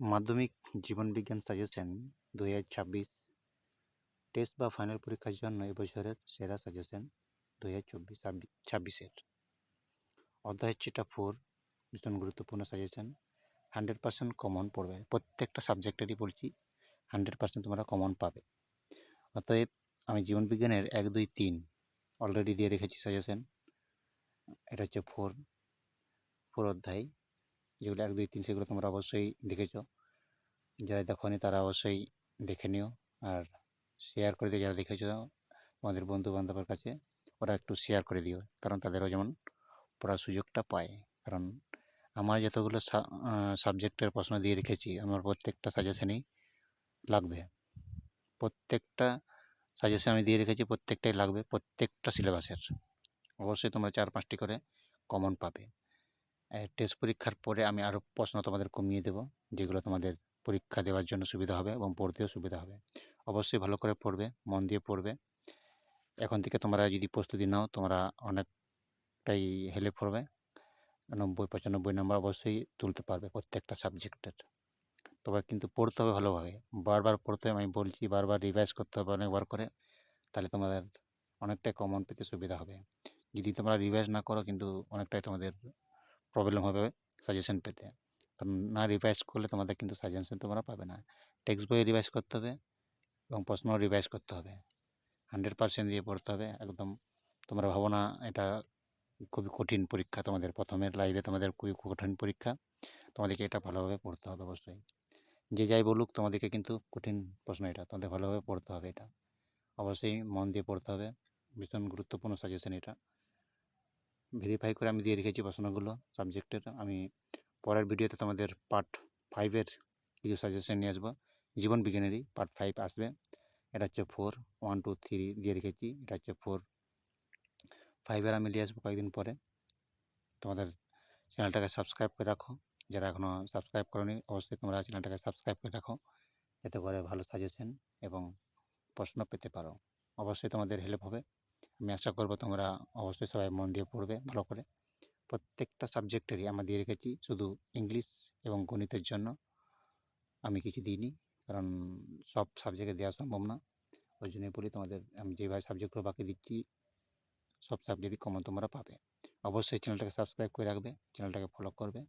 মাধ্যমিক জীবনবিজ্ঞান সাজেশন দু ছাব্বিশ টেস্ট বা ফাইনাল পরীক্ষার জন্য এবছরের সেরা সাজেশন দু হাজার চব্বিশ ছাব্বিশের। অধ্যায় হচ্ছে ফোর, ভীষণ গুরুত্বপূর্ণ সাজেশন। হান্ড্রেড পার্সেন্ট কমন পড়বে। প্রত্যেকটা সাবজেক্টেরই বলছি হান্ড্রেড পার্সেন্ট তোমরা কমন পাবে। অতএব আমি জীবনবিজ্ঞানের এক, দুই, তিন অলরেডি দিয়ে রেখেছি সাজেশন। এটা হচ্ছে ফোর ফোর অধ্যায়। যেগুলো এক, দুই, তিন, সেগুলো তোমরা অবশ্যই দেখেছ। যারা দেখোনি তারা অবশ্যই দেখে নিও। আর শেয়ার করে দিও যারা দেখেছ তোমাদের বন্ধু বান্ধবের কাছে, ওরা একটু শেয়ার করে দিও। কারণ তাদেরও যেমন পড়ার সুযোগটা পায়। কারণ আমার যতগুলো সাবজেক্টের প্রশ্ন দিয়ে রেখেছি, আমার প্রত্যেকটা সাজেশনেই লাগবে। প্রত্যেকটা সাজেশন আমি দিয়ে রেখেছি, প্রত্যেকটাই লাগবে, প্রত্যেকটা সিলেবাসের অবশ্যই তোমরা চার, পাঁচটি করে কমন পাবে। টেস্ট পরীক্ষার পরে আমি আরও প্রশ্ন তোমাদের কমিয়ে দেব, যেগুলো তোমাদের পরীক্ষা দেওয়ার জন্য সুবিধা হবে এবং পড়তেও সুবিধা হবে। অবশ্যই ভালো করে পড়বে, মন দিয়ে পড়বে। এখন থেকে তোমরা যদি প্রস্তুতি নাও, তোমরা অনেকটাই হেল্প করবে নব্বই, পঁচানব্বই নম্বর অবশ্যই তুলতে পারবে প্রত্যেকটা সাবজেক্টের তবে কিন্তু পড়তে হবে ভালোভাবে। বারবার পড়তে হবে আমি বলছি, বারবার রিভাইজ করতে হবে অনেকবার করে, তাহলে তোমাদের অনেকটাই কমন পেতে সুবিধা হবে। যদি তোমরা রিভাইজ না করো, কিন্তু অনেকটাই তোমাদের প্রবলেম হবে সাজেশন পেতে। কারণ না রিভাইজ করলে তোমাদের কিন্তু সাজেশন তোমরা পাবে না। টেক্সট বই রিভাইজ করতে হবে এবং প্রশ্ন রিভাইজ করতে হবে। হান্ড্রেড পার্সেন্ট দিয়ে পড়তে হবে। একদম তোমরা ভাবো না, এটা খুবই কঠিন পরীক্ষা তোমাদের। প্রথমের লাইভে তোমাদের খুবই কঠিন পরীক্ষা। তোমাদেরকে এটা ভালোভাবে পড়তে হবে অবশ্যই। যে যাই বলুক, তোমাদেরকে কিন্তু কঠিন প্রশ্ন এটা। তোমাদের ভালোভাবে পড়তে হবে এটা। অবশ্যই মন দিয়ে পড়তে হবে। ভীষণ গুরুত্বপূর্ণ সাজেশন এটা। ভেরিফাই করে আমি দিয়ে রেখেছি প্রশ্নগুলো সাবজেক্টের আমি পরের ভিডিওতে তোমাদের পার্ট ফাইভের কিছু সাজেশন নিয়ে আসব। জীবন বিজ্ঞানেরই পার্ট ফাইভ আসবে। এটা হচ্ছে ফোর ওয়ান টু থ্রি দিয়ে রেখেছি। এটা হচ্ছে ফোর ফাইভের আমি নিয়ে আসব কয়েকদিন পরে। তোমাদের চ্যানেলটাকে সাবস্ক্রাইব করে রাখো। যারা এখনও সাবস্ক্রাইব করনি, অবশ্যই তোমরা চ্যানেলটাকে সাবস্ক্রাইব করে রাখো। যাতে করে ভালো সাজেশন এবং প্রশ্ন পেতে পারো। অবশ্যই তোমাদের হেল্প হবে। আমি আশা করব তোমরা অবশ্যই সবাই মন দিয়ে পড়বে ভালো করে। প্রত্যেকটা সাবজেক্টেরই আমরা দিয়ে রেখেছি, শুধু ইংলিশ এবং গণিতের জন্য আমি কিছু দিইনি, কারণ সব সাবজেক্টে দেওয়া সম্ভব না। ওই জন্যই বলি তোমাদের, আমি যেভাবে সাবজেক্টগুলো বাকি দিচ্ছি, সব সাবজেক্টই কমন তোমরা পাবে। অবশ্যই চ্যানেলটাকে সাবস্ক্রাইব করে রাখবে, চ্যানেলটাকে ফলো করবে